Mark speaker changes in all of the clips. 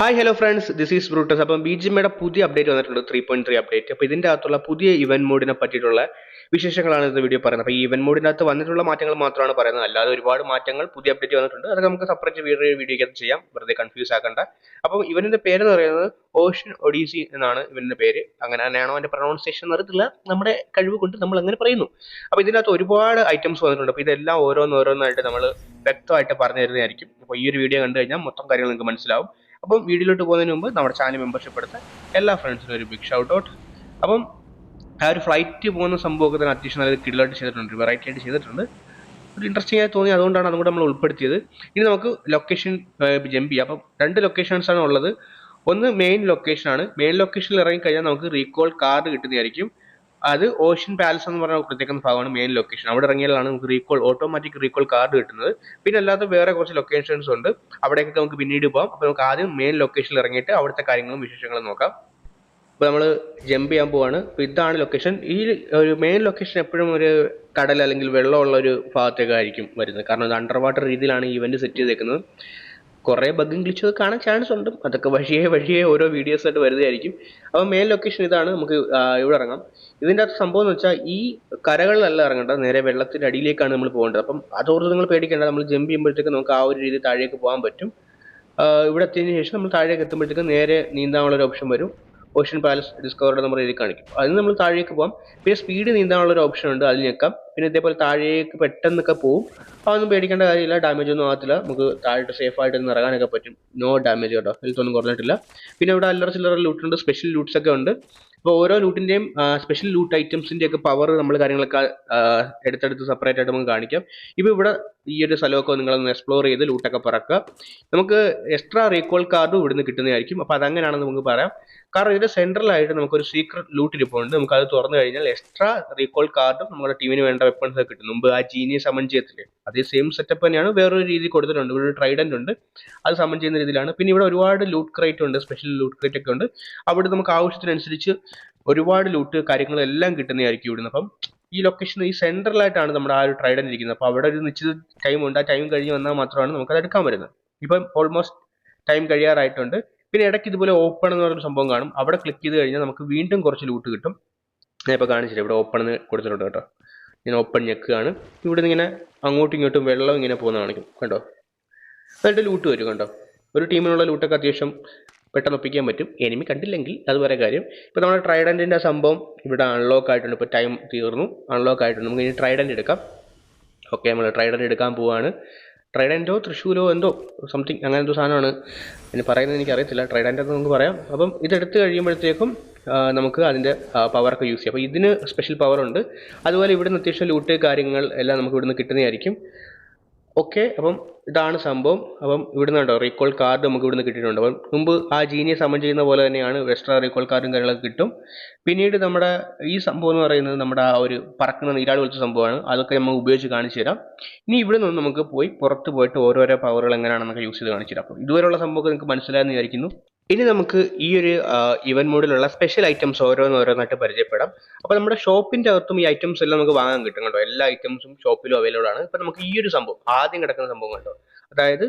Speaker 1: Hi hello friends this is Brutus അപ്പം B G എമ്മയുടെ പുതിയ അപ്ഡേറ്റ് വന്നിട്ടുണ്ട്. ത്രീ പോയിന്റ് ത്രീ അപ്ഡേറ്റ് അപ്പോൾ ഇതിന്റെ അകത്തുള്ള പുതിയ ഇവന്റ് മോഡിനെ പറ്റിയിട്ടുള്ള വിശേഷങ്ങളാണ് ഇത് വീഡിയോ പറയുന്നത്. അപ്പോൾ ഈ ഇവന്റ് മോഡിന്റെ അകത്ത് വന്നിട്ടുള്ള മാറ്റങ്ങൾ മാത്രമാണ് പറയുന്നത്. അല്ലാതെ ഒരുപാട് മാറ്റങ്ങൾ പുതിയ അപ്ഡേറ്റ് വന്നിട്ടുണ്ട്. അതൊക്കെ നമുക്ക് സെപ്പറേറ്റ് വീഡിയോ വീഡിയോയ്ക്ക് ചെയ്യാം. വെറുതെ കൺഫ്യൂസ് ആക്കണ്ട. അപ്പം ഇവന്റെ പേര് എന്ന് പറയുന്നത് ഓഷ്യൻ ഒഡീസി എന്നാണ് ഇവന്റെ പേര്. അങ്ങനെ തന്നെയാണോ അതിന്റെ പ്രൊണൗൺസിയേഷൻ അറിയത്തില്ല. നമ്മുടെ കഴിവ് കൊണ്ട് നമ്മൾ അങ്ങനെ പറയുന്നു. അപ്പോൾ ഇതിനകത്ത് ഒരുപാട് ഐറ്റംസ് വന്നിട്ടുണ്ട്. അപ്പോൾ ഇതെല്ലാം ഓരോന്നോരോന്നായിട്ട് നമ്മൾ വ്യക്തമായിട്ട് പറഞ്ഞു തരുന്നതായിരിക്കും. അപ്പോൾ ഈ ഒരു വീഡിയോ കണ്ടു കഴിഞ്ഞാൽ മൊത്തം കാര്യങ്ങൾ നിങ്ങൾക്ക് മനസ്സിലാവും. അപ്പം വീഡിയോയിലോട്ട് പോകുന്നതിന് മുമ്പ് നമ്മുടെ ചാനൽ മെമ്പർഷിപ്പ് എടുത്ത് എല്ലാ ഫ്രണ്ട്സിനും ഒരു ബിഗ് ഷൗട്ട് ഔട്ട് അപ്പം ആ ഒരു ഫ്ലൈറ്റ് പോകുന്ന സംഭവമൊക്കെ തന്നെ അത്യാവശ്യം നല്ല കിടിലായിട്ട് ചെയ്തിട്ടുണ്ട് വെറൈറ്റി ആയിട്ട് ചെയ്തിട്ടുണ്ട്. ഒരു ഇൻട്രസ്റ്റിംഗ് ആയി തോന്നി അതുകൊണ്ടാണ് അതും കൂടെ നമ്മൾ ഉൾപ്പെടുത്തിയത്. ഇനി നമുക്ക് ലൊക്കേഷൻ ജമ്പ് ചെയ്യാം. അപ്പം രണ്ട് ലൊക്കേഷൻസ് ആണ് ഉള്ളത്. ഒന്ന് മെയിൻ ലൊക്കേഷൻ ആണ്. മെയിൻ ലൊക്കേഷനിൽ ഇറങ്ങി കഴിഞ്ഞാൽ നമുക്ക് റീകോൾ കാർഡ് കിട്ടുന്നതായിരിക്കും. അത് ഓഷ്യൻ പാലസ് എന്ന് പറഞ്ഞ പ്രത്യേക ഭാഗമാണ് മെയിൻ ലൊക്കേഷൻ അവിടെ ഇറങ്ങിയാലാണ് നമുക്ക് റീകോൾ ഓട്ടോമാറ്റിക് റീകോൾ കാർഡ് കിട്ടുന്നത്. പിന്നെ അല്ലാതെ വേറെ കുറച്ച് ലൊക്കേഷൻസ് ഉണ്ട്. അവിടേക്കൊക്കെ നമുക്ക് പിന്നീട് പോകാം അപ്പോൾ നമുക്ക് ആദ്യം മെയിൻ ലൊക്കേഷനിൽ ഇറങ്ങിയിട്ട് അവിടുത്തെ കാര്യങ്ങളും വിശേഷങ്ങളും നോക്കാം. അപ്പോൾ നമ്മൾ ജമ്പ് ചെയ്യാൻ പോവാണ്. അപ്പോൾ ഇതാണ് ലൊക്കേഷൻ ഈ ഒരു മെയിൻ ലൊക്കേഷൻ എപ്പോഴും ഒരു കടൽ അല്ലെങ്കിൽ വെള്ളമുള്ള ഒരു ഭാഗത്തേക്കായിരിക്കും വരുന്നത്. കാരണം ഇത് അണ്ടർ വാട്ടർ രീതിയിലാണ് ഈ ഇവന്റ് സെറ്റ് ചെയ്തേക്കുന്നത്. കുറേ ബഗ്ഗും ഗ്ലിച്ചൊക്കെ കാണാൻ ചാൻസ് ഉണ്ട്. അതൊക്കെ വഴിയെ വഴിയെ ഓരോ വീഡിയോസ് ആയിട്ട് വരുന്നതായിരിക്കും. അപ്പോൾ മെയിൻ ലൊക്കേഷൻ ഇതാണ്. നമുക്ക് ഇവിടെ ഇറങ്ങാം. ഇതിന്റെ അകത്ത് സംഭവം എന്ന് വെച്ചാൽ ഈ കരകളിലല്ല ഇറങ്ങേണ്ടത്. നേരെ വെള്ളത്തിന്റെ അടിയിലേക്കാണ് നമ്മൾ പോകേണ്ടത്. അപ്പം അതോർത്ത് നിങ്ങൾ പേടിക്കേണ്ട നമ്മൾ ജമ്പ് ചെയ്യുമ്പോഴത്തേക്ക് നമുക്ക് ആ ഒരു രീതി താഴേക്ക് പോകാൻ പറ്റും. ഇവിടെ എത്തിയതിന് ശേഷം നമ്മൾ താഴേക്ക് എത്തുമ്പോഴത്തേക്ക് നേരെ നീന്താനുള്ള ഒരു ഓപ്ഷൻ വരും. ഓഷ്യൻ പാലസ് ഡിസ്കവറുടെ നമ്മൾ എഴുതി കാണിക്കും. അതിന് നമ്മൾ താഴേക്ക് പോകാം. പിന്നെ സ്പീഡ് നീന്താനുള്ള ഒരു ഓപ്ഷൻ ഉണ്ട്. അതിൽ ഞെക്കാം. പിന്നെ ഇതേപോലെ താഴേക്ക് പെട്ടെന്നൊക്കെ പോകും അതൊന്നും പേടിക്കേണ്ട കാര്യമില്ല. ഡാമേജ് ഒന്നും ആകത്തില്ല. നമുക്ക് താഴെ സേഫ് ആയിട്ട് ഇറങ്ങാനൊക്കെ പറ്റും. നോ ഡാമേജ് കേട്ടോ. ഹെൽത്ത് ഒന്നും കുറഞ്ഞിട്ടില്ല. പിന്നെ ഇവിടെ അല്ലറ ചില്ലറ ലൂട്ട് ഉണ്ട്. സ്പെഷ്യൽ ലൂട്ട്സ് ഒക്കെ ഉണ്ട്. അപ്പോൾ ഓരോ ലൂട്ടിന്റെയും സ്പെഷ്യൽ ലൂട്ട് ഐറ്റംസിന്റെ ഒക്കെ പവർ നമ്മൾ കാര്യങ്ങളൊക്കെ എടുത്തെടുത്ത് സെപ്പറേറ്റ് ആയിട്ട് നമുക്ക് കാണിക്കാം. ഇപ്പോൾ ഇവിടെ ഈ ഒരു സ്ഥലമൊക്കെ നിങ്ങളൊന്ന് എക്സ്പ്ലോർ ചെയ്ത് ലൂട്ടൊക്കെ പറക്കുക. നമുക്ക് എക്സ്ട്രാ റീകോൾ കാർഡും ഇവിടുന്ന് കിട്ടുന്നതായിരിക്കും. അപ്പോൾ അതങ്ങനെയാണെന്ന് നമുക്ക് പറയാം. കാരണം ഇതിന്റെ സെൻട്രലായിട്ട് നമുക്കൊരു സീക്രട്ട് ലൂട്ട് ഇരിപ്പുണ്ട് നമുക്ക് അത് തുറന്നു കഴിഞ്ഞാൽ എക്സ്ട്രാ റീകോൾ കാർഡും നമ്മുടെ ടീമിന് വേണ്ട വെപ്പൺസ് ഒക്കെ കിട്ടും. മുമ്പ് ആ ജീനിയെ സമൺ ചെയ്യത്തില്ലേ അതേ സെയിം സെറ്റപ്പ് തന്നെയാണ് വേറൊരു രീതി കൊടുത്തിട്ടുണ്ട്. ഇവിടെ ഒരു ട്രൈഡന്റ് ഉണ്ട്. അത് സമൺ ചെയ്യുന്ന രീതിയിലാണ്. പിന്നെ ഇവിടെ ഒരുപാട് ലൂട്ട് ക്രൈറ്റ് ഉണ്ട്. സ്പെഷ്യൽ ലൂട്ട് ക്രൈറ്റ് ഒക്കെ ഉണ്ട്. അവിടെ നമുക്ക് ആവശ്യത്തിനനുസരിച്ച് ഒരുപാട് ലൂട്ട് കാര്യങ്ങളെല്ലാം കിട്ടുന്നതായിരിക്കും ഇവിടുന്ന്. അപ്പം ഈ ലൊക്കേഷൻ ഈ സെൻട്രലായിട്ടാണ് നമ്മുടെ ആ ഒരു ട്രൈഡന്റ് ഇരിക്കുന്നത്. അപ്പോൾ അവിടെ ഒരു നിശ്ചിത ടൈം ഉണ്ട്. ആ ടൈം കഴിഞ്ഞ് വന്നാൽ മാത്രമാണ് നമുക്ക് അത് എടുക്കാൻ വരുന്നത് ഇപ്പം ഓൾമോസ്റ്റ് ടൈം കഴിയാറായിട്ടുണ്ട്. പിന്നെ ഇടയ്ക്ക് ഇതുപോലെ ഓപ്പൺ എന്ന് പറയുന്ന സംഭവം കാണും. അവിടെ ക്ലിക്ക് ചെയ്ത് കഴിഞ്ഞാൽ നമുക്ക് വീണ്ടും കുറച്ച് ലൂട്ട് കിട്ടും. ഞാൻ ഇപ്പോൾ കാണിച്ചില്ല? ഇവിടെ ഓപ്പൺ എന്ന് കൊടുത്തിട്ടുണ്ട് കേട്ടോ. ഞാൻ ഓപ്പൺ ഞെക്കുകയാണ്. ഇവിടെ നിന്ന് ഇങ്ങനെ അങ്ങോട്ടും ഇങ്ങോട്ടും വെള്ളം ഇങ്ങനെ പോകുന്ന കാണിക്കും. കണ്ടോ? എന്നിട്ട് ലൂട്ട് വരും കണ്ടോ? ഒരു ടീമിനുള്ള ലൂട്ടൊക്കെ അത്യാവശ്യം പെട്ടെന്ന് ഒപ്പിക്കാൻ പറ്റും. എനിമി കണ്ടില്ലെങ്കിൽ അത് വേറെ കാര്യം. ഇപ്പോൾ നമ്മുടെ ട്രൈഡന്റിന്റെ സംഭവം ഇവിടെ അൺലോക്ക് ആയിട്ടുണ്ട്. ഇപ്പോൾ ടൈം തീർന്നു. അൺലോക്ക് ആയിട്ടുണ്ട്. നമുക്ക് ഇനി ട്രൈഡന്റ് എടുക്കാം. ഓക്കെ നമ്മൾ ട്രൈഡന്റ് എടുക്കാൻ പോവാണ്. ട്രൈഡന്റോ തൃശ്ശൂരോ എന്തോ സംതിങ് അങ്ങനെ എന്തോ സാധനമാണ്. ഇനി പറയുന്നത് എനിക്ക് അറിയത്തില്ല ട്രൈഡന്റ് എന്ന് നമുക്ക് പറയാം. അപ്പം ഇതെടുത്ത് കഴിയുമ്പോഴത്തേക്കും നമുക്ക് അതിന്റെ പവറൊക്കെ യൂസ് ചെയ്യാം. അപ്പോൾ ഇതിന് സ്പെഷ്യൽ പവർ ഉണ്ട്. അതുപോലെ ഇവിടുന്ന് അത്യാവശ്യം ലൂട്ട് കാര്യങ്ങൾ എല്ലാം നമുക്ക് ഇവിടുന്ന് കിട്ടുന്നതായിരിക്കും. ഓക്കെ അപ്പം ഇതാണ് സംഭവം. അപ്പം ഇവിടുന്ന് ഉണ്ടോ റീകോൾ കാർഡ് നമുക്ക് ഇവിടുന്ന് കിട്ടിയിട്ടുണ്ട്. അപ്പം മുമ്പ് ആ ജീനിയെ സമ്മൻ ചെയ്യുന്ന പോലെ തന്നെയാണ് എക്സ്ട്രാ റീകോൾ കാർഡും കാര്യങ്ങളൊക്കെ കിട്ടും. പിന്നീട് നമ്മുടെ ഈ സംഭവം എന്ന് പറയുന്നത് നമ്മുടെ ആ ഒരു പറക്കുന്ന നീരാട് പോലത്തെ സംഭവമാണ്. അതൊക്കെ നമ്മൾ ഉപയോഗിച്ച് കാണിച്ചു തരാം. ഇനി ഇവിടെ നിന്ന് നമുക്ക് പോയി പുറത്ത് പോയിട്ട് ഓരോരോ പവറുകൾ എങ്ങനെയാണെന്നൊക്കെ യൂസ് ചെയ്ത് കാണിച്ചു തരാം. അപ്പം ഇതുവരെയുള്ള സംഭവമൊക്കെ നിങ്ങൾക്ക് മനസ്സിലായെന്ന് വിചാരിക്കുന്നു. ഇനി നമുക്ക് ഈ ഒരു ഇവൻ മോഡിലുള്ള സ്പെഷ്യൽ ഐറ്റംസ് ഓരോന്നോരോന്നായിട്ട് പരിചയപ്പെടാം. അപ്പോൾ നമ്മുടെ ഷോപ്പിന്റെ അകത്തും ഈ ഐറ്റംസ് എല്ലാം നമുക്ക് വാങ്ങാൻ കിട്ടും കേട്ടോ എല്ലാ ഐറ്റംസും ഷോപ്പിലും അവൈലബിൾ ആണ്. ഇപ്പൊ നമുക്ക് ഈ ഒരു സംഭവം ആദ്യം കിടക്കുന്ന സംഭവം കണ്ടോ? അതായത്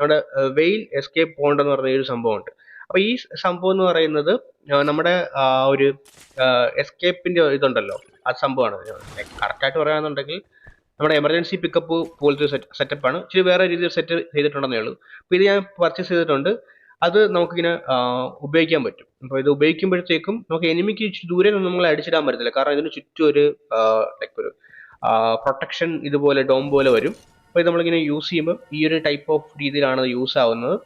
Speaker 1: നമ്മുടെ വെയിൽ എസ്കേപ്പ് പോണ്ട് എന്ന് പറഞ്ഞ ഈ ഒരു സംഭവമുണ്ട്. അപ്പൊ ഈ സംഭവം എന്ന് പറയുന്നത് നമ്മുടെ ആ, ഒരു എസ്കേപ്പിന്റെ ഇതുണ്ടല്ലോ. അത് സംഭവമാണ്. കറക്റ്റായിട്ട് പറയുകയാണെന്നുണ്ടെങ്കിൽ നമ്മുടെ എമർജൻസി പിക്കപ്പ് പോലത്തെ സെറ്റ് സെറ്റപ്പാണ് ഇച്ചിരി വേറെ രീതിയിൽ സെറ്റ് ചെയ്തിട്ടുണ്ടെന്നേ ഉള്ളൂ. അപ്പോൾ ഇത് ഞാൻ പർച്ചേസ് ചെയ്തിട്ടുണ്ട്. അത് നമുക്കിങ്ങനെ ഉപയോഗിക്കാൻ പറ്റും. അപ്പോൾ ഇത് ഉപയോഗിക്കുമ്പോഴത്തേക്കും നമുക്ക് എനിമിക്ക് ഇച്ചിരി ദൂരെ നിന്ന് നമ്മൾ അടിച്ചിടാൻ പറ്റത്തില്ല. കാരണം ഇതിന് ചുറ്റും ഒരു ലൈക്ക് ഒരു പ്രൊട്ടക്ഷൻ ഇതുപോലെ ഡോം പോലെ വരും. അപ്പോൾ ഇത് നമ്മളിങ്ങനെ യൂസ് ചെയ്യുമ്പോൾ ഈ ഒരു ടൈപ്പ് ഓഫ് രീതിയിലാണ് യൂസ് ആവുന്നത്.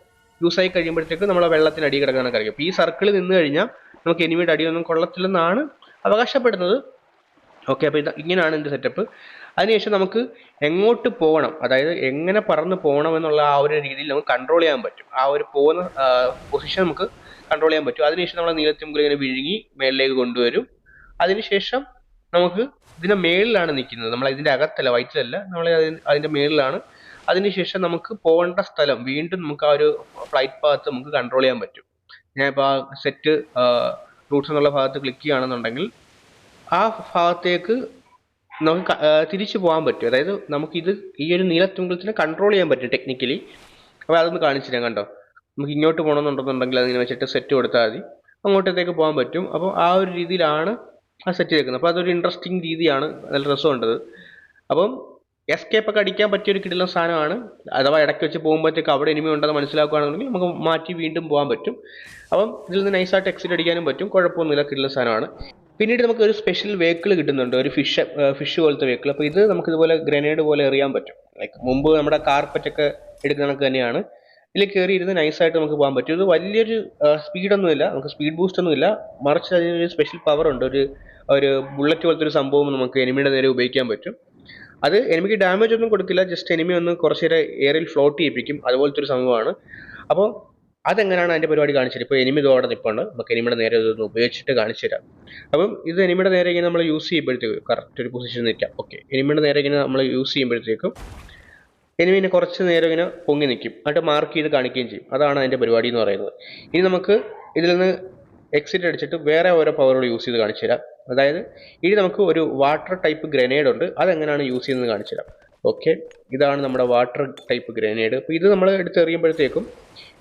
Speaker 1: യൂസ് ആയി കഴിയുമ്പോഴത്തേക്കും നമ്മൾ വെള്ളത്തിന് അടി കിടക്കാനൊക്കെ അറിയാം. ഈ സർക്കിളിൽ നിന്ന് കഴിഞ്ഞാൽ നമുക്ക് എനിമിയുടെ അടിയൊന്നും കൊള്ളത്തില്ലെന്നാണ് അവകാശപ്പെടുന്നത്. ഓക്കെ അപ്പോൾ ഇത് ഇങ്ങനെയാണ് ഇതിന്റെ സെറ്റപ്പ് അതിനുശേഷം നമുക്ക് എങ്ങോട്ട് പോകണം? അതായത് എങ്ങനെ പറന്ന് പോകണം എന്നുള്ള ആ ഒരു രീതിയിൽ നമുക്ക് കൺട്രോൾ ചെയ്യാൻ പറ്റും. ആ ഒരു പോകുന്ന പൊസിഷൻ നമുക്ക് കൺട്രോൾ ചെയ്യാൻ പറ്റും. അതിനുശേഷം നമ്മൾ നീലത്തുമ്പിൽ ഇങ്ങനെ വിഴുങ്ങി മേളിലേക്ക് കൊണ്ടുവരും. അതിനുശേഷം നമുക്ക് ഇതിന്റെ മേളിലാണ് നിൽക്കുന്നത്. നമ്മൾ ഇതിന്റെ അകത്തല്ല വയറ്റിലല്ല. നമ്മൾ അതിന്റെ മേളിലാണ്. അതിനുശേഷം നമുക്ക് പോകേണ്ട സ്ഥലം വീണ്ടും നമുക്ക് ആ ഒരു ഫ്ലൈറ്റ് പാത്ത് നമുക്ക് കൺട്രോൾ ചെയ്യാൻ പറ്റും. ഞാൻ ഇപ്പോൾ ആ സെറ്റ് റൂട്ട്സ് എന്നുള്ള ഭാഗത്ത് ക്ലിക്ക് ചെയ്യുകയാണെന്നുണ്ടെങ്കിൽ ആ ഭാഗത്തേക്ക് നമുക്ക് തിരിച്ചു പോകാൻ പറ്റും. അതായത് നമുക്കിത് ഈ ഒരു നീലത്തുങ്കിളത്തിനെ കൺട്രോൾ ചെയ്യാൻ പറ്റും ടെക്നിക്കലി അപ്പോൾ അതൊന്ന് കാണിച്ചു കണ്ടോ? നമുക്ക് ഇങ്ങോട്ട് പോകണമെന്നുണ്ടെന്നുണ്ടെങ്കിൽ അതിനെ വെച്ചിട്ട് സെറ്റ് കൊടുത്താൽ മതി. അങ്ങോട്ടത്തേക്ക് പോകാൻ പറ്റും. അപ്പോൾ ആ ഒരു രീതിയിലാണ് ആ സെറ്റ് ചെയ്തേക്കുന്നത്. അപ്പോൾ അതൊരു ഇൻട്രസ്റ്റിംഗ് രീതിയാണ്. നല്ല രസമുണ്ടത് അപ്പം എസ്കേപ്പ് ഒക്കെ അടിക്കാൻ പറ്റിയ ഒരു കിടിലം സാധനമാണ്. അഥവാ ഇടയ്ക്ക് വെച്ച് പോകുമ്പോഴത്തേക്ക് അവിടെ എനിമി ഉണ്ടെന്ന് മനസ്സിലാക്കുകയാണെന്നുണ്ടെങ്കിൽ നമുക്ക് മാറ്റി വീണ്ടും പോകാൻ പറ്റും. അപ്പം ഇതിൽ നിന്ന് നൈസായിട്ട് എക്സിറ്റ് അടിക്കാനും പറ്റും. കുഴപ്പമൊന്നുമില്ല. കിടിലം സാധനമാണ്. പിന്നീട് നമുക്ക് ഒരു സ്പെഷ്യൽ വെഹിക്കിൾ കിട്ടുന്നുണ്ട്. ഒരു ഫിഷ് ഫിഷ് പോലത്തെ വെഹിക്കിൾ അപ്പോൾ ഇത് നമുക്ക് ഇതുപോലെ ഗ്രനേഡ് പോലെ എറിയാൻ പറ്റും. ലൈക്ക് മുമ്പ് നമ്മുടെ കാർപ്പറ്റൊക്കെ എടുക്കുന്ന കണക്ക് തന്നെയാണ്. ഇതിൽ കയറി ഇരുന്ന് നൈസായിട്ട് നമുക്ക് പോകാൻ പറ്റും. ഇത് വലിയൊരു സ്പീഡൊന്നുമില്ല നമുക്ക് സ്പീഡ് ബൂസ്റ്റ് ഒന്നുമില്ല മറിച്ച് അതിനൊരു സ്പെഷ്യൽ പവർ ഉണ്ട്. ഒരു ഒരു ബുള്ളറ്റ് പോലത്തെ ഒരു സംഭവം നമുക്ക് എനിമിയുടെ നേരെ ഉപയോഗിക്കാൻ പറ്റും. അത് എനിമിക്ക് ഡാമേജ് ഒന്നും കൊടുക്കില്ല. ജസ്റ്റ് എനിമി ഒന്ന് കുറച്ച് നേരം എയറിൽ ഫ്ലോട്ട് ചെയ്യിപ്പിക്കും. അതുപോലത്തെ ഒരു സംഭവമാണ്. അപ്പോൾ അതെങ്ങനെയാണ് അതിന്റെ പരിപാടി കാണിച്ചത്? ഇപ്പോൾ എനിമി ഇതോടെ നിൽപ്പുണ്ട് നമുക്ക് എനിമിയുടെ നേരെ ഇതൊന്ന് ഉപയോഗിച്ചിട്ട് കാണിച്ചു തരാം. അപ്പം ഇത് എനിമിയുടെ നേരെ ഇങ്ങനെ നമ്മൾ യൂസ് ചെയ്യുമ്പോഴത്തേക്ക് കറക്റ്റ് ഒരു പൊസിഷൻ നിൽക്കാം. ഓക്കെ എനിമിയുടെ നേരെ ഇങ്ങനെ നമ്മൾ യൂസ് ചെയ്യുമ്പോഴത്തേക്കും എനിമിനെ കുറച്ച് നേരം ഇങ്ങനെ പൊങ്ങി നിൽക്കും. എന്നിട്ട് മാർക്ക് ചെയ്ത് കാണിക്കുകയും ചെയ്യും. അതാണ് അതിന്റെ പരിപാടി എന്ന് പറയുന്നത്. ഇനി നമുക്ക് ഇതിൽ നിന്ന് എക്സിറ്റ് അടിച്ചിട്ട് വേറെ ഓരോ പവറുകൾ യൂസ് ചെയ്ത് കാണിച്ചു തരാം. അതായത് ഇനി നമുക്ക് ഒരു വാട്ടർ ടൈപ്പ് ഗ്രനേഡ് ഉണ്ട്. അതെങ്ങനെയാണ് യൂസ് ചെയ്യുന്നത് കാണിച്ചു തരാം. ഓക്കെ ഇതാണ് നമ്മുടെ വാട്ടർ ടൈപ്പ് ഗ്രനേഡ് അപ്പോൾ ഇത് നമ്മൾ എടുത്തെറിയുമ്പോഴത്തേക്കും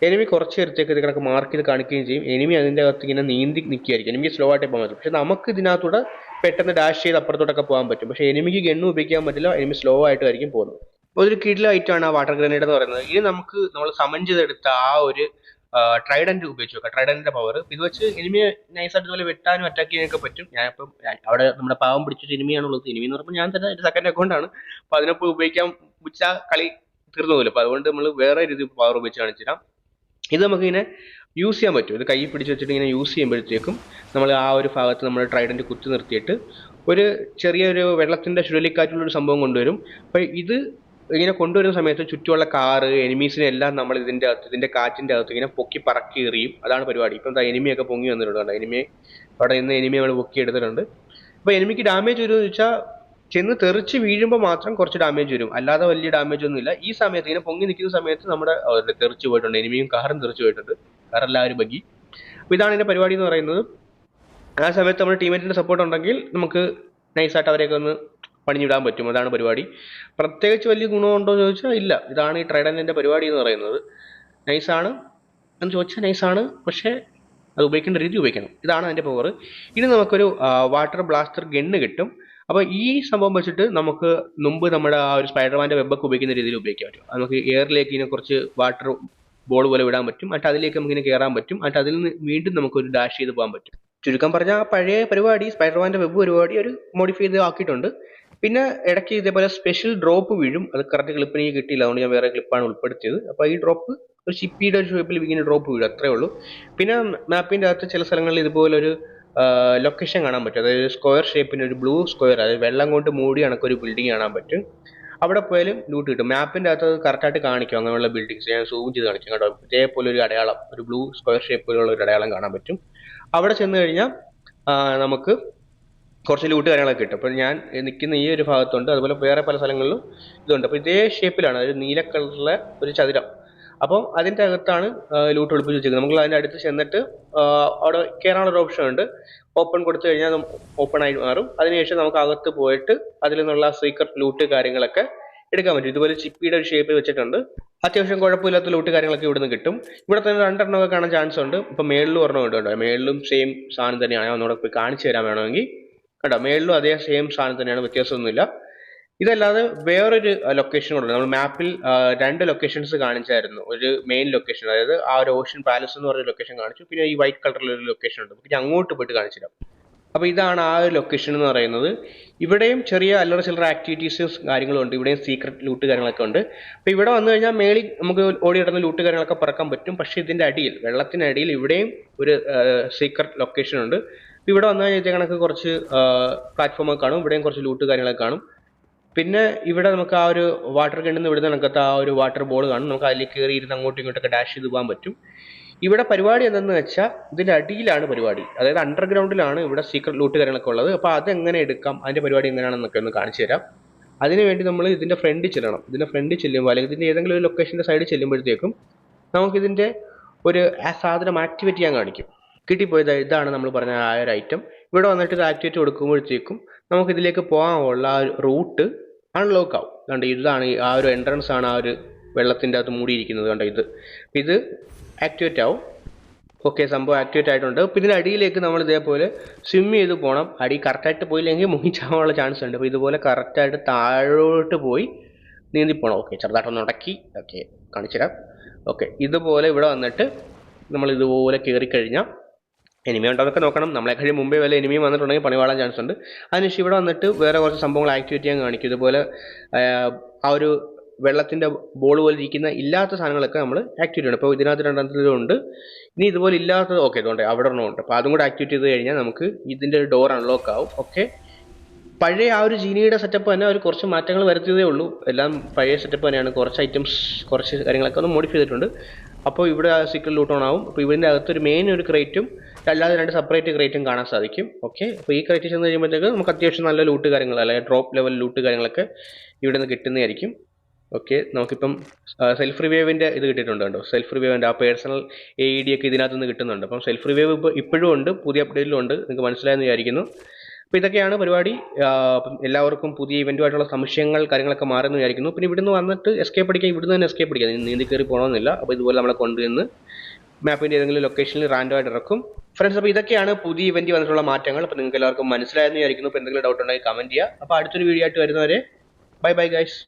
Speaker 1: എനിമി കുറച്ച് നേരത്തേക്ക് ഇത് കണക്ക് മാർക്ക് ചെയ്ത് കാണിക്കുകയും ചെയ്യും. എനിമി അതിന്റെ അകത്ത് ഇങ്ങനെ നീന്തി നിൽക്കുകയായിരിക്കും. എനിമി സ്ലോ ആയിട്ട് പോകാൻ പറ്റും. പക്ഷേ നമുക്ക് ഇതിനകത്തൂടെ പെട്ടെന്ന് ഡാഷ് ചെയ്ത് അപ്പുറത്തോട്ടൊക്കെ പോകാൻ പറ്റും. പക്ഷേ എനിമിക്ക് ഗണ്ണും ഉപയോഗിക്കാൻ പറ്റില്ല. എനിമി സ്ലോ ആയിട്ടായിരിക്കും പോകുന്നത്. അപ്പോൾ ഒരു കിഡിലായിട്ടാണ് ആ വാട്ടർ ഗ്രനേഡ് എന്ന് പറയുന്നത്. ഇനി നമുക്ക് നമ്മൾ സമൻ ചെയ്തെടുത്ത ആ ഒരു ട്രൈഡന്റ് ഉപയോഗിച്ച് നോക്കാം ട്രൈഡന്റിന്റെ പവർ ഇത് വെച്ച് എനിമിയെ നൈസായിട്ട് ഇതുപോലെ വെട്ടാനും അറ്റാക്ക് ചെയ്യാനൊക്കെ പറ്റും. ഞാൻ ഞാനിപ്പം അവിടെ നമ്മുടെ പാവം പിടിച്ചൊരു എനിമിയാണുള്ളത് എനിമി എന്ന് പറയുമ്പോൾ ഞാൻ തന്നെ എന്റെ സെക്കൻഡ് അക്കൗണ്ടാണ് അപ്പോൾ അതിനൊപ്പം ഉപയോഗിക്കാൻ വെച്ച കളി തീർന്നു പോലും അപ്പോൾ അതുകൊണ്ട് നമ്മൾ വേറെ രീതി പവർ ഉപയോഗിച്ച് കാണിച്ചിടാം ഇത് നമുക്ക് നമുക്കിങ്ങനെ യൂസ് ചെയ്യാൻ പറ്റും. ഇത് കൈ പിടിച്ച് വെച്ചിട്ട് ഇങ്ങനെ യൂസ് ചെയ്യുമ്പോഴത്തേക്കും നമ്മൾ ആ ഒരു ഭാഗത്ത് നമ്മൾ ട്രൈഡന്റ് കുത്തി നിർത്തിയിട്ട് ഒരു ചെറിയൊരു വെള്ളത്തിന്റെ ചുഴലിക്കാറ്റുള്ളൊരു സംഭവം കൊണ്ടുവരും. അപ്പോൾ ഇത് ഇങ്ങനെ കൊണ്ടുവരുന്ന സമയത്ത് ചുറ്റുമുള്ള കാറ് എനിമീസിനെ എല്ലാം നമ്മൾ ഇതിന്റെ അകത്ത് ഇതിന്റെ കാറ്റിന്റെ അകത്ത് ഇങ്ങനെ പൊക്കി പറക്കി എറിയും. അതാണ് പരിപാടി. ഇപ്പം എന്താ എനിമിയൊക്കെ പൊങ്ങി വന്നിട്ടുണ്ട് എനിമിയെ അവിടെ നിന്ന് എനിമിയെ നമ്മൾ പൊക്കി എടുത്തിട്ടുണ്ട്. അപ്പോൾ എനിമിക്ക് ഡാമേജ് വരുമെന്ന് വെച്ചാൽ ചെന്ന് തെറിച്ച് വീഴുമ്പോൾ മാത്രം കുറച്ച് ഡാമേജ് വരും. അല്ലാതെ വലിയ ഡാമേജ് ഒന്നുമില്ല. ഈ സമയത്ത് ഇങ്ങനെ പൊങ്ങി നിൽക്കുന്ന സമയത്ത് നമ്മുടെ തെറിച്ച് പോയിട്ടുണ്ട്. എനിമിയും കാറും തെറിച്ച് പോയിട്ടുണ്ട്. കാറെല്ലാവരും ബഗ്ഗി അപ്പോൾ ഇതാണ് ഇതിന്റെ പരിപാടി എന്ന് പറയുന്നത്. ആ സമയത്ത് നമ്മുടെ ടീമേറ്റിന്റെ സപ്പോർട്ട് ഉണ്ടെങ്കിൽ നമുക്ക് നൈസായിട്ട് അവരെയൊക്കെ ഒന്ന് പണിഞ്ഞിടാൻ പറ്റും. അതാണ് പരിപാടി. പ്രത്യേകിച്ച് വലിയ ഗുണമുണ്ടോ എന്ന് ചോദിച്ചാൽ ഇല്ല. ഇതാണ് ഈ ട്രൈഡന്റിന്റെ പരിപാടി എന്ന് പറയുന്നത്. നൈസാണ് എന്ന് ചോദിച്ചാൽ നൈസാണ് പക്ഷേ അത് ഉപയോഗിക്കേണ്ട രീതി ഉപയോഗിക്കണം. ഇതാണ് അതിന്റെ പവർ ഇനി നമുക്കൊരു വാട്ടർ ബ്ലാസ്റ്റർ ഗണ്ണ് കിട്ടും. അപ്പോൾ ഈ സംഭവം വെച്ചിട്ട് നമുക്ക് മുമ്പ് നമ്മുടെ ആ ഒരു സ്പൈഡർമാന്റെ വെബൊക്കെ ഉപയോഗിക്കുന്ന രീതിയിൽ ഉപയോഗിക്കാൻ പറ്റും. നമുക്ക് എയറിലേക്ക് ഇങ്ങനെ കുറച്ച് വാട്ടർ ബോൾ പോലെ വിടാൻ പറ്റും. എന്നിട്ട് അതിലേക്ക് നമുക്ക് ഇങ്ങനെ കയറാൻ പറ്റും. എന്നിട്ട് അതിൽ നിന്ന് വീണ്ടും നമുക്കൊരു ഡാഷ് ചെയ്ത് പോകാൻ പറ്റും. ചുരുക്കം പറഞ്ഞാൽ ആ പഴയ പരിപാടി സ്പൈഡർമാന്റെ വെബ് പരിപാടി ഒരു മോഡിഫൈ ചെയ്ത് ആക്കിയിട്ടുണ്ട്. പിന്നെ ഇടയ്ക്ക് ഇതേപോലെ സ്പെഷ്യൽ ഡ്രോപ്പ് വീഴും. അത് കറക്റ്റ് ക്ലിപ്പിന് എനിക്ക് കിട്ടിയില്ല. അതുകൊണ്ട് ഞാൻ വേറെ ക്ലിപ്പാണ് ഉൾപ്പെടുത്തിയത്. അപ്പോൾ ഈ ഡ്രോപ്പ് ഒരു ചിപ്പിയുടെ ഒരു ഷേപ്പിൽ ഇങ്ങനെ ഡ്രോപ്പ് വീഴും. അത്രേ ഉള്ളൂ. പിന്നെ മാപ്പിന്റെ അകത്ത് ചില സ്ഥലങ്ങളിൽ ഇതുപോലെ ഒരു ലൊക്കേഷൻ കാണാൻ പറ്റും. അതായത് സ്ക്വയർ ഷേപ്പിന് ഒരു ബ്ലൂ സ്ക്വയർ അതായത് വെള്ളം കൊണ്ട് മൂടി കണക്കൊരു ബിൽഡിംഗ് കാണാൻ പറ്റും. അവിടെ പോയാലും ലൂട്ട് കിട്ടും. മാപ്പിന്റെ അകത്ത് കറക്റ്റായിട്ട് കാണിക്കും. അങ്ങനെയുള്ള ബിൽഡിങ്സ് ഞാൻ സൂം ചെയ്ത് കാണിക്കും കേട്ടോ. ഇതേപോലെ ഒരു അടയാളം. ഒരു ബ്ലൂ സ്ക്വയർ ഷേപ്പിലുള്ള ഒരു അടയാളം കാണാൻ പറ്റും. അവിടെ ചെന്ന് കഴിഞ്ഞാൽ നമുക്ക് കുറച്ച് ലൂട്ട് കാര്യങ്ങളൊക്കെ കിട്ടും. അപ്പോൾ ഞാൻ നിൽക്കുന്ന ഈ ഒരു ഭാഗത്തുണ്ട്. അതുപോലെ വേറെ പല സ്ഥലങ്ങളിലും ഇതുണ്ട്. അപ്പോൾ ഇതേ ഷേപ്പിലാണ് ഒരു നീല കളറിലെ ഒരു ചതുരം. അപ്പം അതിന്റെ അകത്താണ് ലൂട്ട് ഒളിപ്പിച്ച് വെച്ചിരിക്കുന്നത്. നമുക്ക് അതിന്റെ അടുത്ത് ചെന്നിട്ട് അവിടെ കയറാനുള്ള ഒരു ഓപ്ഷൻ ഉണ്ട്. ഓപ്പൺ കൊടുത്തു കഴിഞ്ഞാൽ ഓപ്പൺ ആയി മാറും. അതിനുശേഷം നമുക്ക് അകത്ത് പോയിട്ട് അതിൽ നിന്നുള്ള സീക്രട്ട് ലൂട്ട് കാര്യങ്ങളൊക്കെ എടുക്കാൻ പറ്റും. ഇതുപോലെ ചിപ്പിയുടെ ഒരു ഷേപ്പ് വെച്ചിട്ടുണ്ട്. അത്യാവശ്യം കുഴപ്പമില്ലാത്ത ലൂട്ട് കാര്യങ്ങളൊക്കെ ഇവിടുന്ന് കിട്ടും. ഇവിടെ തന്നെ രണ്ടെണ്ണമൊക്കെ കാണാൻ ചാൻസ് ഉണ്ട്. ഇപ്പം മേളിലും ഒരെണ്ണം ഉണ്ട് കേട്ടോ. മേളിലും സെയിം സാധനം തന്നെയാണ്. ഒന്നുകൂടെ പോയി കാണിച്ചു തരാൻ വേണമെങ്കിൽ. കേട്ടോ മേളിലും അതേ സെയിം സാധനം തന്നെയാണ്. വ്യത്യാസമൊന്നുമില്ല. ഇതല്ലാതെ വേറൊരു ലൊക്കേഷൻ കൂടെ നമ്മൾ മാപ്പിൽ രണ്ട് ലൊക്കേഷൻസ് കാണിച്ചായിരുന്നു. ഒരു മെയിൻ ലൊക്കേഷൻ അതായത് ആ ഒരു ഓഷ്യൻ പാലസ് എന്ന് പറഞ്ഞ ലൊക്കേഷൻ കാണിച്ചു. പിന്നെ ഈ വൈറ്റ് കളറിലൊരു ലൊക്കേഷൻ ഉണ്ട്. പിന്നെ അങ്ങോട്ട് പോയിട്ട് കാണിച്ചിടാം. അപ്പോൾ ഇതാണ് ആ ഒരു ലൊക്കേഷൻ എന്ന് പറയുന്നത്. ഇവിടെയും ചെറിയ അല്ലറ ചില്ലറ ആക്ടിവിറ്റീസും കാര്യങ്ങളും ഉണ്ട്. ഇവിടെയും സീക്രട്ട് ലൂട്ട് കാര്യങ്ങളൊക്കെ ഉണ്ട്. അപ്പോൾ ഇവിടെ വന്നു കഴിഞ്ഞാൽ മേളിൽ നമുക്ക് ഓടി കിടന്ന ലൂട്ട് കാര്യങ്ങളൊക്കെ പറക്കാൻ പറ്റും. പക്ഷേ ഇതിന്റെ അടിയിൽ വെള്ളത്തിനടിയിൽ ഇവിടെയും ഒരു സീക്രട്ട് ലൊക്കേഷൻ ഉണ്ട്. ഇവിടെ വന്നു കഴിഞ്ഞാൽ കണക്ക് കുറച്ച് പ്ലാറ്റ്ഫോമൊക്കെ കാണും. ഇവിടെയും കുറച്ച് ലൂട്ട് കാര്യങ്ങളൊക്കെ കാണും. പിന്നെ ഇവിടെ നമുക്ക് ആ ഒരു വാട്ടർ കിണ്ടുന്ന ഇവിടെ നിന്ന് കണക്കത്ത് ആ ഒരു വാട്ടർ ബോൾ കാണും. നമുക്ക് അതിലേക്ക് കയറി ഇരുന്ന് അങ്ങോട്ടും ഇങ്ങോട്ടൊക്കെ ഡാഷ് ചെയ്ത് പോകാൻ പറ്റും. ഇവിടെ പരിപാടി എന്തെന്ന് വെച്ചാൽ ഇതിന്റെ അടിയിലാണ് പരിപാടി. അതായത് അണ്ടർഗ്രൗണ്ടിലാണ് ഇവിടെ സീക്രട്ട് ലൂട്ട് കാര്യങ്ങളൊക്കെ ഉള്ളത്. അപ്പോൾ അതെങ്ങനെ എടുക്കാം അതിന്റെ പരിപാടി എങ്ങനെയാണെന്നൊക്കെ ഒന്ന് കാണിച്ചു തരാം. അതിനുവേണ്ടി നമ്മൾ ഇതിന്റെ ഫ്രണ്ടിൽ ചെല്ലണം. ഇതിന്റെ ഫ്രണ്ടിൽ ചെല്ലുമ്പോൾ അല്ലെങ്കിൽ ഇതിന്റെ ഏതെങ്കിലും ഒരു ലൊക്കേഷന്റെ സൈഡിൽ ചെല്ലുമ്പോഴത്തേക്കും നമുക്കിതിന്റെ ഒരു സാധനം ആക്ടിവേറ്റ് ചെയ്യാൻ കാണിക്കും. കിട്ടിപ്പോയത് ഇതാണ് നമ്മൾ പറഞ്ഞ ആ ഒരു ഐറ്റം ഇവിടെ വന്നിട്ട് ഇത് ആക്ടിവേറ്റ് കൊടുക്കുമ്പോഴത്തേക്കും നമുക്ക് ഇതിലേക്ക് പോകാനുള്ള ആ ഒരു റൂട്ട് അൺലോക്ക് ആവും. കണ്ട് ഇതാണ് ആ ഒരു എൻട്രൻസ് ആണ് ആ ഒരു വെള്ളത്തിന്റെ അകത്ത് മൂടിയിരിക്കുന്നത്. കണ്ട ഇത്. ഇത് ആക്ടിവേറ്റ് ആവും. ഓക്കെ സംഭവം ആക്ടിവേറ്റ് ആയിട്ടുണ്ട്. അപ്പോൾ ഇതിന്റെ അടിയിലേക്ക് നമ്മൾ ഇതേപോലെ സ്വിം ചെയ്ത് പോകണം. അടി കറക്റ്റായിട്ട് പോയില്ലെങ്കിൽ മുങ്ങിച്ചാവാനുള്ള ചാൻസ് ഉണ്ട്. അപ്പോൾ ഇതുപോലെ കറക്റ്റായിട്ട് താഴോട്ട് പോയി നീന്തി പോകണം. ഓക്കെ ചെറുതായിട്ടൊന്ന് ഉടക്കി. ഓക്കെ കാണിച്ചുതരാം. ഓക്കെ ഇതുപോലെ ഇവിടെ വന്നിട്ട് നമ്മൾ ഇതുപോലെ കയറി കഴിഞ്ഞാൽ എനിമി ഉണ്ടോന്നൊക്കെ നോക്കണം. നമ്മളെ കഴിഞ്ഞ് മുമ്പേ വല്ല എനിമിയും വന്നിട്ടുണ്ടെങ്കിൽ പണി വാളാൻ ചാൻസ് ഉണ്ട് അതിനുശേഷം ഇവിടെ വന്നിട്ട് വേറെ കുറച്ച് സംഭവങ്ങൾ ആക്ടിവേറ്റ് ചെയ്യാൻ കാണിക്കും. ഇതുപോലെ ആ, ഒരു വെള്ളത്തിന്റെ ബോൾ പോലെ ഇരിക്കുന്ന ഇല്ലാത്ത സാധനങ്ങളൊക്കെ നമ്മൾ ആക്ടിവേറ്റ് ചെയ്യണം ഇപ്പോൾ ഇതിനകത്ത് രണ്ടെണ്ണത്തിലും ഉണ്ട്. ഇനി ഇതുപോലെ ഇല്ലാത്തത് ഓക്കെ ഇതുകൊണ്ട് അവിടെ ഉണ്ട്. അപ്പോൾ അതും കൂടെ ആക്ടിവേറ്റ് ചെയ്ത് കഴിഞ്ഞാൽ നമുക്ക് ഇതിന്റെ ഡോർ അൺലോക്ക് ആവും. ഓക്കെ പഴയ ആ ഒരു ജീനിയുടെ സെറ്റപ്പ് തന്നെ അവർ കുറച്ച് മാറ്റങ്ങൾ വരുത്തിയതേ ഉള്ളൂ. എല്ലാം പഴയ സെറ്റപ്പ് തന്നെയാണ്. കുറച്ച് ഐറ്റംസ് കുറച്ച് കാര്യങ്ങളൊക്കെ ഒന്ന് മോഡിഫൈ ചെയ്തിട്ടുണ്ട്. അപ്പോൾ ഇവിടെ ആ സീക്രട്ട് ലൂട്ട് ഓൺ ആവും. അപ്പോൾ ഇതിന്റെ അകത്ത് ഒരു മെയിൻ ഒരു ക്രേറ്റും അല്ലാതെ രണ്ട് സെപ്പറേറ്റ് ക്രേറ്റും കാണാൻ സാധിക്കും. ഓക്കെ അപ്പോൾ ഈ ക്രേറ്റ് ചെന്ന് കഴിയുമ്പോഴത്തേക്ക് നമുക്ക് അത്യാവശ്യം നല്ല ലൂട്ട് കാര്യങ്ങൾ അല്ലെങ്കിൽ ഡ്രോപ്പ് ലെവൽ ലൂട്ട് കാര്യങ്ങളൊക്കെ ഇവിടെ നിന്ന് കിട്ടുന്നതായിരിക്കും. ഓക്കെ നമുക്കിപ്പം സെൽഫ് റിവൈവിന്റെ ഇത് കിട്ടിയിട്ടുണ്ട് കേട്ടോ സെൽഫ് റിവൈവിന്റെ ആ പേഴ്സണൽ എ ഇ ഡി ഒക്കെ ഇതിനകത്തുനിന്ന് കിട്ടുന്നുണ്ട്. അപ്പം സെൽഫ് റിവൈവ് ഇപ്പോൾ ഇപ്പോഴും ഉണ്ട് പുതിയ അപ്ഡേറ്റിലും ഉണ്ട്. നിങ്ങൾക്ക് മനസ്സിലായെന്ന് വിചാരിക്കുന്നു. അപ്പോൾ ഇതൊക്കെയാണ് പരിപാടി. എല്ലാവർക്കും പുതിയ ഇവന്റുമായിട്ടുള്ള സംശയങ്ങൾ കാര്യങ്ങളൊക്കെ മാറുമെന്ന് വിചാരിക്കുന്നു. പിന്നെ ഇവിടുന്ന് വന്നിട്ട് എസ്കേപ്പ് അടിക്കാൻ ഇവിടുന്ന് തന്നെ എസ്കേപ്പ് അടിക്കാം നീന്തി കയറി പോകണമെന്നില്ല അപ്പോൾ ഇതുപോലെ നമ്മളെ കൊണ്ടുവന്ന് മാപ്പിന്റെ ഏതെങ്കിലും ലൊക്കേഷനിൽ റാൻഡം ആയിട്ട് ഇറക്കും. ഫ്രണ്ട്സ് അപ്പോൾ ഇതൊക്കെയാണ് പുതിയ ഇവന്റ് വന്നിട്ടുള്ള മാറ്റങ്ങൾ. അപ്പോൾ നിങ്ങൾക്ക് എല്ലാവർക്കും മനസ്സിലായെന്ന് വിചാരിക്കുന്നു. അപ്പോൾ എന്തെങ്കിലും ഡൗട്ട് ഉണ്ടെങ്കിൽ കമന്റ് ചെയ്യുക. അപ്പോൾ അടുത്തൊരു വീഡിയോ ആയിട്ട് വരുന്നവരെ ബൈ ബൈ ഗൈസ്